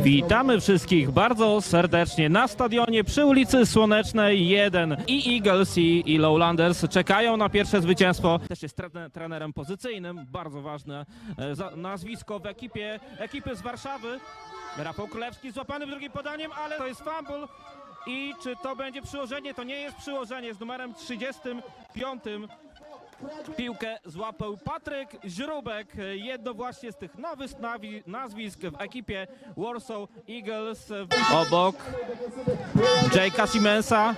Witamy wszystkich bardzo serdecznie na stadionie przy ulicy Słonecznej 1 i Eagles i, i Lowlanders czekają na pierwsze zwycięstwo. Też jest tre- trenerem pozycyjnym, bardzo ważne e, nazwisko w ekipie, ekipy z Warszawy. Rafał Królewski złapany drugim podaniem, ale to jest fumble. I czy to będzie przyłożenie? To nie jest przyłożenie z numerem 35. Piłkę złapał Patryk Źrubek, jedno właśnie z tych nowych nazwisk w ekipie Warsaw Eagles. Obok Jake'a Siemensa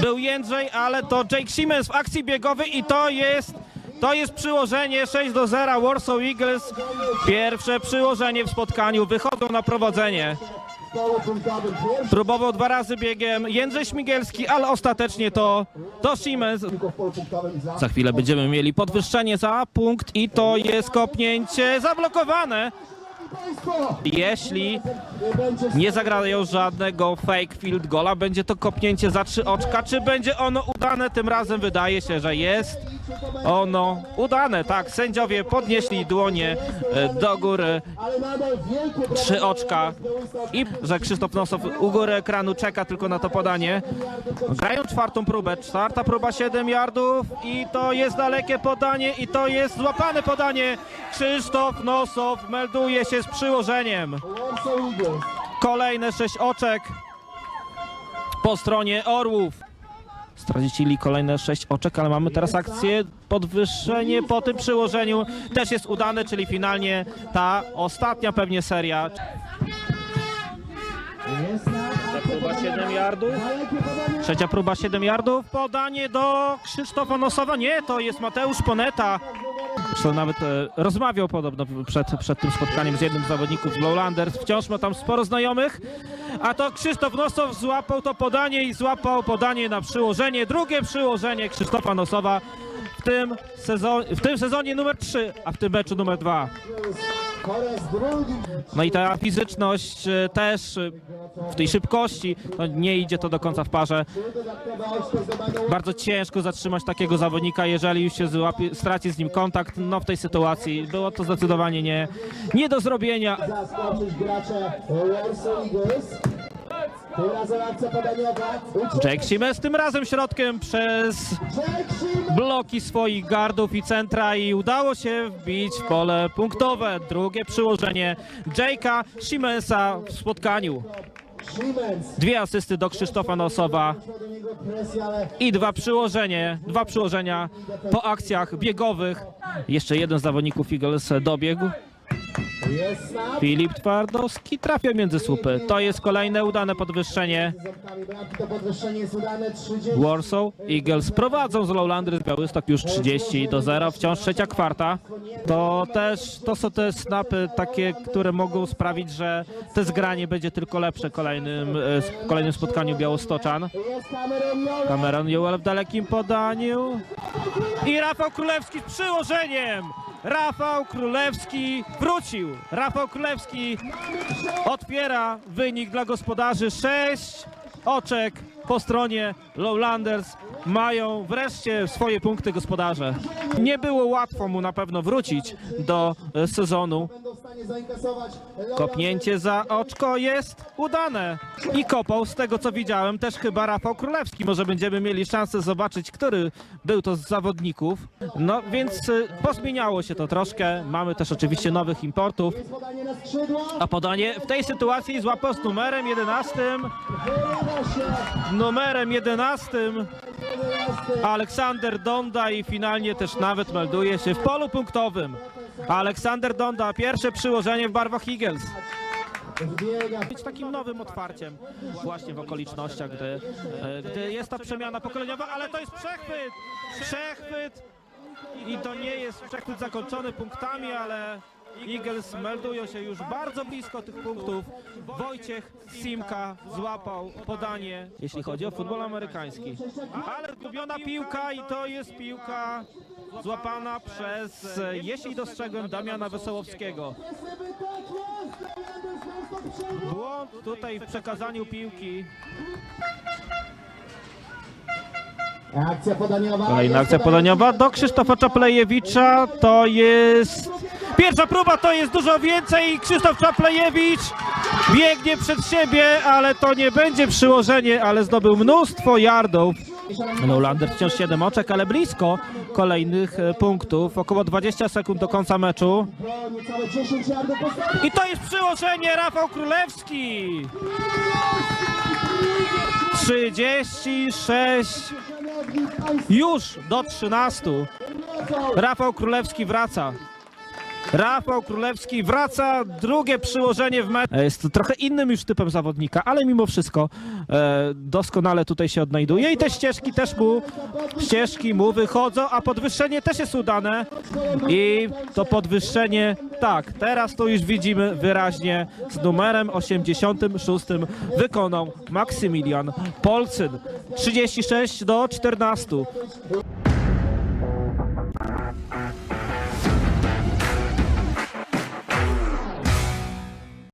był Jędrzej, ale to Jake Siemens w akcji biegowej i to jest to jest przyłożenie 6 do 0 Warsaw Eagles. Pierwsze przyłożenie w spotkaniu, wychodzą na prowadzenie. Próbował dwa razy biegiem Jędrzej Śmigielski, ale ostatecznie to, to Siemens. Za chwilę będziemy mieli podwyższenie za punkt i to jest kopnięcie zablokowane. Jeśli nie zagrają żadnego fake field gola, będzie to kopnięcie za trzy oczka. Czy będzie ono udane? Tym razem wydaje się, że jest ono udane. Tak, sędziowie podnieśli dłonie e, do góry. Trzy oczka i że Krzysztof Nosow u góry ekranu czeka tylko na to podanie. Grają czwartą próbę, czwarta próba 7 yardów i to jest dalekie podanie i to jest złapane podanie. Krzysztof Nosow melduje się z przyłożeniem. Kolejne sześć oczek po stronie Orłów. Stracili kolejne sześć oczek, ale mamy teraz akcję, podwyższenie po tym przyłożeniu też jest udane, czyli finalnie ta ostatnia pewnie seria. Próba 7 yardów. Trzecia próba 7 yardów. Podanie do Krzysztofa Nosowa. Nie, to jest Mateusz Poneta. Zresztą nawet e, rozmawiał podobno przed, przed tym spotkaniem z jednym z zawodników Lowlanders. Wciąż ma tam sporo znajomych. A to Krzysztof Nosow złapał to podanie i złapał podanie na przyłożenie. Drugie przyłożenie Krzysztofa Nosowa w tym, sezon, w tym sezonie numer 3, a w tym meczu numer 2. No i ta fizyczność e, też e, w tej szybkości, no nie idzie to do końca w parze. Bardzo ciężko zatrzymać takiego zawodnika, jeżeli już się złapie, straci z nim kontakt. No w tej sytuacji było to zdecydowanie nie, nie do zrobienia. Warsaw Eagles. Tym razem środkiem przez Jack bloki swoich gardów i centra i udało się wbić w pole punktowe. Drugie przyłożenie Jake'a Siemensa w spotkaniu. Dwie asysty do Krzysztofa Nosowa. I dwa przyłożenie, dwa przyłożenia po akcjach biegowych. Jeszcze jeden z zawodników Eagles dobiegł. Filip Twardowski trafia między słupy. To jest kolejne udane podwyższenie. Ząbkami bramki to podwyższenie jest udane 30. Warsaw Eagles prowadzą z Lowlandry z Białystok już 30 do 0, wciąż trzecia kwarta. To też to są te snapy takie, które mogą sprawić, że te zgranie będzie tylko lepsze kolejnym, e, w kolejnym spotkaniu Białostoczan. Cameron Newell w dalekim podaniu. I Rafał Królewski z przyłożeniem. Rafał Królewski wrócił. Rafał Królewski otwiera wynik dla gospodarzy. Sześć oczek po stronie Lowlanders mają wreszcie swoje punkty gospodarze. Nie było łatwo mu na pewno wrócić do e, sezonu. Kopnięcie za oczko jest udane. I kopał, z tego co widziałem, też chyba Rafał Królewski. Może będziemy mieli szansę zobaczyć, który był to z zawodników. No więc y, pozmieniało się to troszkę. Mamy też oczywiście nowych importów. A podanie w tej sytuacji złapał z numerem 11. Wyrywa się. Numerem 11 Aleksander Donda i finalnie też nawet melduje się w polu punktowym. Aleksander Donda, pierwsze przyłożenie w barwach Eagles. Być takim nowym otwarciem właśnie w okolicznościach, gdy, e, gdy jest ta przemiana pokoleniowa, ale to jest przechwyt! Przechwyt! I to nie jest przechwyt zakończony punktami, ale Eagles meldują się już bardzo blisko tych punktów. Wojciech Simka złapał podanie, jeśli chodzi o futbol amerykański. Ale zgubiona piłka i to jest piłka złapana przez, jeśli dostrzegłem, Damiana Wesołowskiego. Błąd tutaj w przekazaniu piłki. Akcja podaniowa. Kolejna akcja podaniowa do Krzysztofa Czaplejewicza. To jest Pierwsza próba to jest dużo więcej. Krzysztof Czaplejewicz biegnie przed siebie, ale to nie będzie przyłożenie, ale zdobył mnóstwo yardów. Lowlander wciąż 7 oczek, ale blisko kolejnych e, punktów. Około 20 sekund do końca meczu. Do niecałe 10 yardów postawi. I to jest przyłożenie Rafał Królewski. 36 Szanowni Państwo, już do 13. Rafał Królewski wraca. Rafał Królewski wraca, drugie przyłożenie w meczu. Jest trochę innym już typem zawodnika, ale mimo wszystko e, doskonale tutaj się odnajduje i te ścieżki też mu, ścieżki mu wychodzą, a podwyższenie też jest udane i to podwyższenie, tak, teraz to już widzimy wyraźnie z numerem 86 wykonał Maksymilian Polcyn. 36 do 14.